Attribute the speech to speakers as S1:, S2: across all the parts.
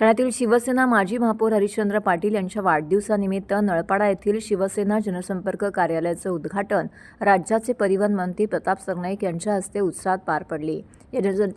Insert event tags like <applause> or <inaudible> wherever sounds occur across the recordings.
S1: ठाण्यातील शिवसेना माजी महापौर हरिश्चंद्र पाटील यांच्या वाढदिवसानिमित्त नळपाडा येथील शिवसेना जनसंपर्क कार्यालयाचं उद्घाटन राज्याचे परिवहन मंत्री प्रताप सरनाईक यांच्या हस्ते उत्साहात पार पडले. या जन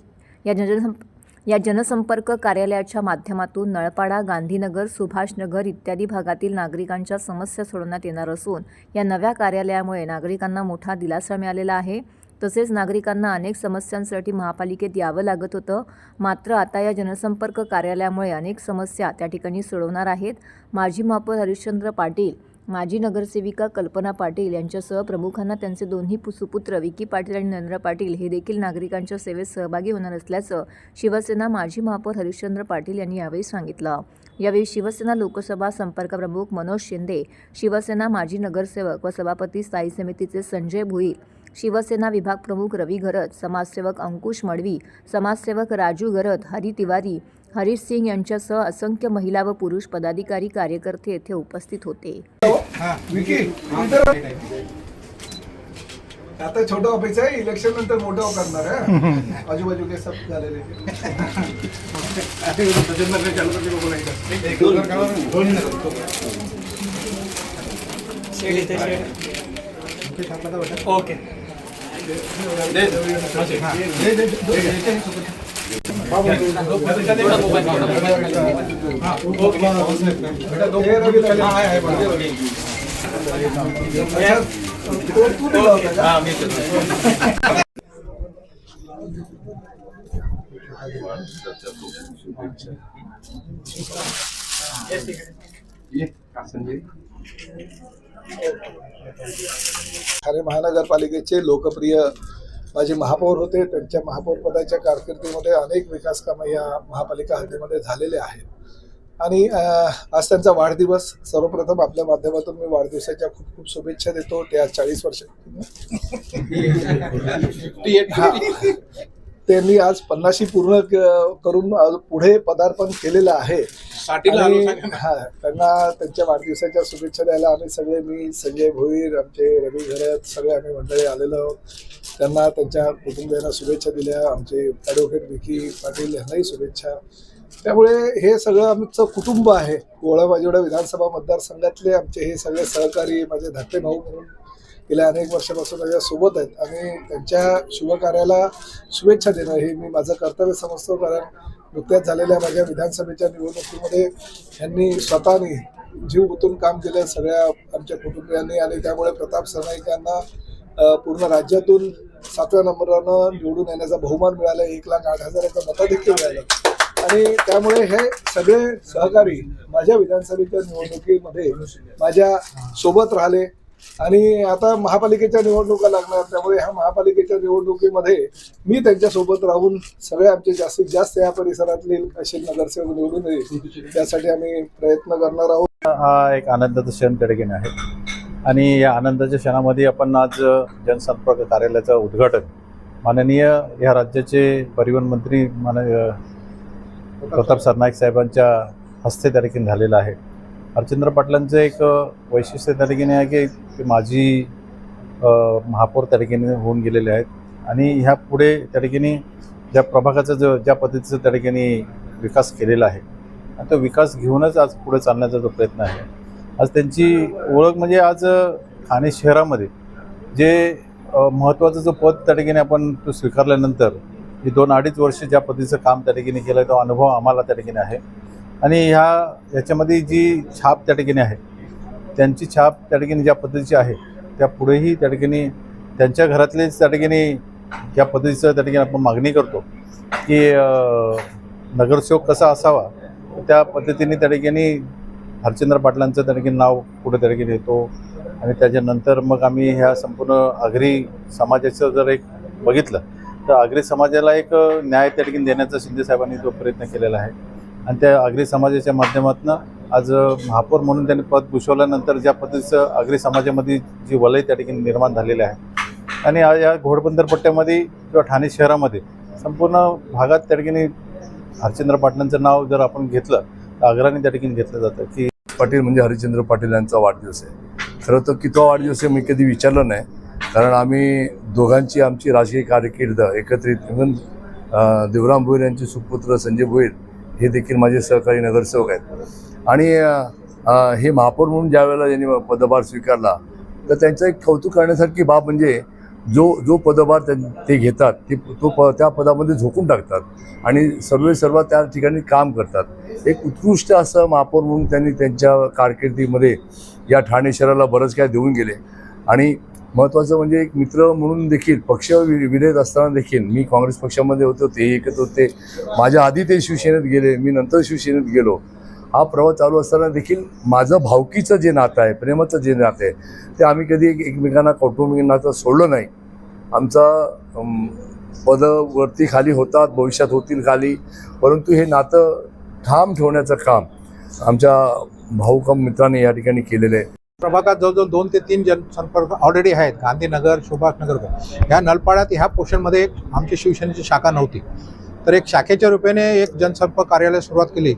S1: या जनसंप या जनसंपर्क कार्यालयाच्या माध्यमातून नळपाडा गांधीनगर सुभाषनगर इत्यादी भागातील नागरिकांच्या समस्या सोडवण्यात येणार असून या नव्या कार्यालयामुळे नागरिकांना मोठा दिलासा मिळालेला आहे. तसेच नागरिकांना अनेक समस्यांसाठी महापालिकेत यावं लागत होतं. मात्र आता या जनसंपर्क कार्यालयामुळे अनेक समस्या त्या ठिकाणी सोडवणार आहेत. माजी महापौर हरिश्चंद्र पाटील माजी नगरसेविका कल्पना पाटील यांच्यासह प्रमुखांना त्यांचे दोन्ही पु- सुपुत्र विकी पाटील आणि नरेंद्र पाटील हे देखील नागरिकांच्या सेवेत सहभागी होणार असल्याचं शिवसेना माजी महापौर हरिश्चंद्र पाटील यांनी यावेळी सांगितलं. यावेळी शिवसेना लोकसभा संपर्क प्रमुख मनोज शिंदे शिवसेना माजी नगरसेवक व सभापती स्थायी समितीचे संजय भुईर शिवसेना विभाग प्रमुख रवी घरत समाजसेवक अंकुश मडवी समाजसेवक राजू घरत हरी तिवारी हरीश सिंग यांच्यासह असंख्य महिला व पुरुष पदाधिकारी कार्यकर्ते येथे उपस्थित होते.
S2: आता छोटा ऑफिस आहे इलेक्शन नंतर मोठं करणार आहे आजूबाजू के सब झालेले
S3: ओके.
S2: हे ठाणे महानगरपालिकेचे लोकप्रिय माझे महापौर होते. त्यांच्या महापौर पदाच्या कारकिर्दीमध्ये अनेक विकास कामं या महापालिका हद्दीमध्ये झालेले आहेत. आणि आज त्यांचा वाढदिवस. सर्वप्रथम आपल्या माध्यमातून मी वाढदिवसाच्या खूप खूप शुभेच्छा देतो. ते आज चाळीस वर्ष. <laughs> त्यांनी आज पन्नाशी पूर्ण करून आज पुढे पदार्पण केलेलं आहे. आणि त्यांना त्यांच्या वाढदिवसाच्या शुभेच्छा द्यायला आम्ही सगळे मी संजय भोईर आमचे रवी घरत सगळे आम्ही मंडळी आलेलो आहोत. त्यांना त्यांच्या कुटुंबियांना शुभेच्छा दिल्या. आमचे ॲडव्होकेट विकी पाटील यांनाही शुभेच्छा. त्यामुळे हे सगळं आमचं कुटुंब आहे. गोळा माझेवडा विधानसभा मतदारसंघातले आमचे हे सगळे सहकारी माझे धाकटे भाऊ म्हणून गेल्या अनेक वर्षापासून माझ्या सोबत आहेत. आणि त्यांच्या शुभकार्याला शुभेच्छा देणं हे मी माझं कर्तव्य समजतो. कारण नुकत्याच झालेल्या माझ्या विधानसभेच्या निवडणुकीमध्ये यांनी स्वतःनी जीव गुंतून काम केलं सगळ्या आमच्या कुटुंबियांनी. आणि त्यामुळे प्रताप सरनाईक यांना पूर्ण राज्यातून सातव्या नंबरानं निवडून येण्याचा बहुमान मिळाला. एक लाख आठ हजाराचं मताधिक्य मिळालं. आणि त्यामुळे हे सगळे सहकारी माझ्या विधानसभेच्या निवडणुकीमध्ये माझ्या सोबत राहिले. आणि आता महापालिकेच्या निवडणुका लागणार त्यामुळे ह्या महापालिकेच्या निवडणुकीमध्ये मी त्यांच्यासोबत राहून सगळे आमचे जास्तीत जास्त या परिसरातले असे नगरसेवक निवडून येईल. त्यासाठी आम्ही प्रयत्न करणार आहोत.
S4: हा एक आनंदाचा क्षण त्या आहे. आणि या आनंदाच्या क्षणामध्ये आपण आज जनसंपर्क कार्यालयाचं उद्घाटन माननीय या राज्याचे परिवहन मंत्री मान प्रताप सरनाईक साहेबांच्या हस्ते त्या ठिकाणी झालेलं आहे. हरचंद्र पाटलांचं एक वैशिष्ट्य त्या ठिकाणी आहे की ते माजी महापौर त्या ठिकाणी होऊन गेलेले आहेत. आणि ह्या पुढे त्या ठिकाणी ज्या प्रभागाचा जो ज्या पद्धतीचं त्या ठिकाणी विकास केलेला आहे आणि तो विकास घेऊनच आज पुढे चालण्याचा जो प्रयत्न आहे. आज त्यांची ओळख म्हणजे आज ठाणे शहरामध्ये जे महत्त्वाचं जो पद त्या ठिकाणी आपण तो स्वीकारल्यानंतर ही दोन अडीच वर्ष ज्या पद्धतीचं काम त्या ठिकाणी केलं तो अनुभव आम्हाला त्या ठिकाणी आहे. आणि ह्या याच्यामध्ये जी छाप त्या ठिकाणी आहे त्यांची छाप त्या ठिकाणी ज्या पद्धतीची आहे त्या पुढेही त्या ठिकाणी त्यांच्या घरातलेच त्या ठिकाणी ज्या पद्धतीचं त्या ठिकाणी आपण मागणी करतो की नगरसेवक कसा असावा त्या पद्धतीने त्या ठिकाणी हरचंद्र पाटलांचं त्या ठिकाणी नाव पुढे त्या ठिकाणी येतो. आणि त्याच्यानंतर मग आम्ही ह्या संपूर्ण आगरी समाजाचं जर एक बघितलं तर आगरी समाजाला एक न्याय त्या ठिकाणी देण्याचा शिंदे साहेबांनी प्रयत्न केलेला आहे आणि त्या आगरी समाजाच्या माध्यमातून आज महापौर म्हणून त्यांनी पद भूषवल्यानंतर ज्या पद्धतीचं आगरी समाजामध्ये जी वलय त्या ठिकाणी निर्माण झालेले आहे. आणि या घोडबंदर पट्ट्यामध्ये किंवा ठाणे शहरामध्ये संपूर्ण भागात त्या ठिकाणी हरिश्चंद्र पाटलांचं नाव जर आपण घेतलं तर आग्राने त्या ठिकाणी घेतलं जातं की
S5: पाटील म्हणजे हरिश्चंद्र पाटील यांचा वाढदिवस आहे. खरं तर कितवा वाढदिवस आहे मी कधी विचारलं नाही कारण आम्ही दोघांची आमची राजकीय कारकीर्द एकत्रित इव्हन देवराम भोईर यांचे सुपुत्र संजय भोईर हे देखील माझे सहकारी नगरसेवक आहेत. आणि हे महापौर म्हणून ज्या वेळेला यांनी पदभार स्वीकारला तर त्यांचं एक कौतुक करण्यासारखी बाब म्हणजे जो जो पदभार त्यां- ते घेतात ते तो प त्या पदामध्ये झोकून टाकतात आणि सर्व सर्व त्या ठिकाणी काम करतात. एक उत्कृष्ट असं महापौर म्हणून त्यांनी त्यांच्या कारकिर्दीमध्ये या ठाणे शहराला बरंच काय देऊन गेले. आणि महत्त्वाचं म्हणजे एक मित्र म्हणून देखील पक्ष वि- विरोध असताना देखील मी काँग्रेस पक्षामध्ये होतो ते एकत्र होते. माझ्या आधी ते शिवसेनेत गेले मी नंतर शिवसेनेत गेलो. हा प्रवास चालू असताना देखील माझं भावकीचं जे नातं आहे प्रेमाचं जे नातं आहे ते आम्ही कधी एक एकमेकांना कौटुंबिक नातं सोडलं नाही. आमचा पदं वरती खाली होतात भविष्यात होतील खाली परंतु हे नातं ठाम ठेवण्याचं काम आमच्या भाऊकम मित्रांनी या ठिकाणी केलेलं आहे.
S3: प्रभागात जवळजवळ दोन ते तीन जनसंपर्क ऑलरेडी आहेत. गांधीनगर सुभाषनगर. ह्या नलपाड्यात ह्या पोर्शनमध्ये एक आमची शिवसेनेची शाखा नव्हती. तर एक शाखेच्या रूपाने एक जनसंपर्क कार्यालय सुरुवात केली.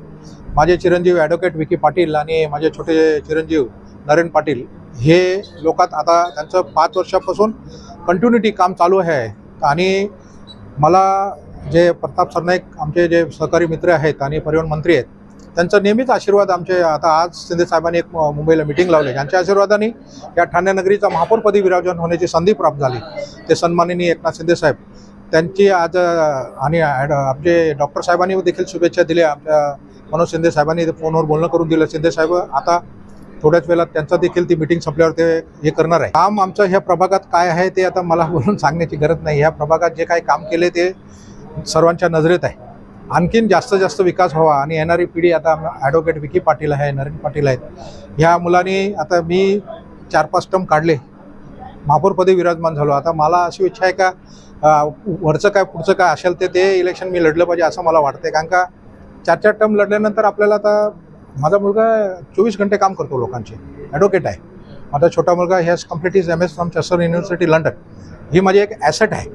S3: माझे चिरंजीव ॲडव्होकेट विकी पाटील आणि माझे छोटे चिरंजीव नरेन पाटील हे लोकात आता त्यांचं पाच वर्षापासून कंटिन्युटी काम चालू आहे. आणि मला जे प्रताप सरनाईक आमचे जे सहकारी मित्र आहेत आणि परिवहन मंत्री आहेत त्यांचा नेहमीच आशीर्वाद आमचे आता आज शिंदे साहेबांनी एक मुंबईला मिटिंग लावली. ज्यांच्या आशीर्वादाने या ठाणे नगरीचा महापौरपदी विराजमान होण्याची संधी प्राप्त झाली. ते सन्माननीय एकनाथ शिंदे साहेब त्यांची आज आणि ॲड- आमचे डॉक्टर साहेबांनी देखील शुभेच्छा दिल्या. आमच्या मनोज शिंदे साहेबांनी फोनवर बोलणं करून दिलं. शिंदे साहेब आता थोड्याच वेळात त्यांचा देखील ती मिटिंग संपल्यावर ते हे करणार आहे. काम आमचं ह्या प्रभागात काय आहे ते आता मला बोलून सांगण्याची गरज नाही. ह्या प्रभागात जे काही काम केले ते सर्वांच्या नजरेत आहे. आणखीन जास्त जास्त विकास व्हावा आणि येणारी पिढी आता ॲडव्होकेट विकी पाटील आहे नरेन पाटील आहेत. ह्या मुलांनी आता मी चार पाच टर्म काढले. महापौरपदी विराजमान झालो. आता मला अशी इच्छा आहे का वरचं काय पुढचं काय असेल ते ते इलेक्शन मी लढलं पाहिजे असं मला वाटतंय. कारण का चार चार टर्म लढल्यानंतर आपल्याला आता माझा मुलगा चोवीस घंटे काम करतो लोकांचे. ॲडव्होकेट आहे. माझा छोटा मुलगा has complete is M S from Chester university London ही माझी एक ॲसेट आहे.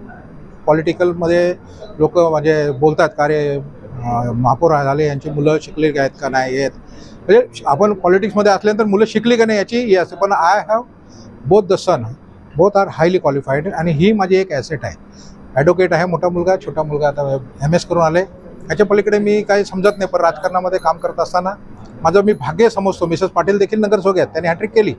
S3: पॉलिटिकलमध्ये लोक म्हणजे बोलतात का रे महापौर झाले यांची मुलं शिकले आहेत का नाही आहेत म्हणजे आपण पॉलिटिक्समध्ये असल्यानंतर मुलं शिकली का नाही याची हे असते पण I have both the son both are highly qualified आणि ही माझी एक ॲसेट आहे. ॲडव्होकेट आहे मोठा मुलगा छोटा मुलगा आता एम एस करून आले. याच्या पलीकडे मी काही समजत नाही पण राजकारणामध्ये काम करत असताना माझं मी भाग्य समजतो. मिसेस पाटील देखील नगरसेवक आहेत त्यांनी हॅट्रिक केली.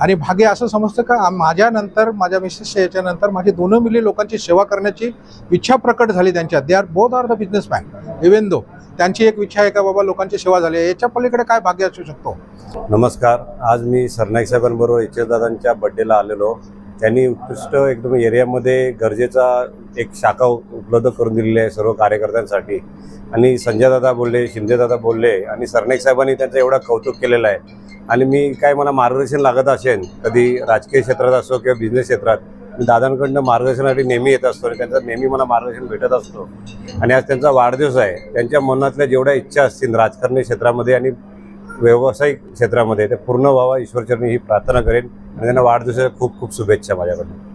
S3: आणि भाग्य असं समजतं का? माझ्यानंतर माझ्या मिसेसच्या याच्यानंतर माझी दोन मिली लोकांची सेवा करण्याची इच्छा प्रकट झाली त्यांच्यात. They are both are the businessman even though त्यांची एक इच्छा आहे का बाबा लोकांची सेवा झाली? आहे. याच्या पलीकडे काय भाग्य असू शकतो?
S6: नमस्कार. आज मी सरनाईक साहेबांबरोबर दादांच्या बड्डेला आलेलो. त्यांनी उत्कृष्ट एकदम एरियामध्ये गरजेचा एक शाखा उपलब्ध करून दिलेली आहे सर्व कार्यकर्त्यांसाठी. आणि संजयदादा बोलले शिंदेदादा बोलले आणि सरनाईक साहेबांनी त्यांचं एवढं कौतुक केलेलं आहे. आणि मी काय मला मार्गदर्शन लागत असेल कधी राजकीय क्षेत्रात असो किंवा बिझनेस क्षेत्रात मी दादांकडनं मार्गदर्शनासाठी नेहमी येत असतो आणि त्यांचं नेहमी मला मार्गदर्शन भेटत असतो. आणि आज त्यांचा वाढदिवस आहे. त्यांच्या मनातल्या जेवढ्या इच्छा असतील राजकारणी क्षेत्रामध्ये आणि व्यावसायिक क्षेत्रामध्ये ते पूर्ण व्हावा ईश्वरचरणी ही प्रार्थना करेन. आणि त्यांना वाढदिवसाच्या खूप खूप शुभेच्छा माझ्याकडून.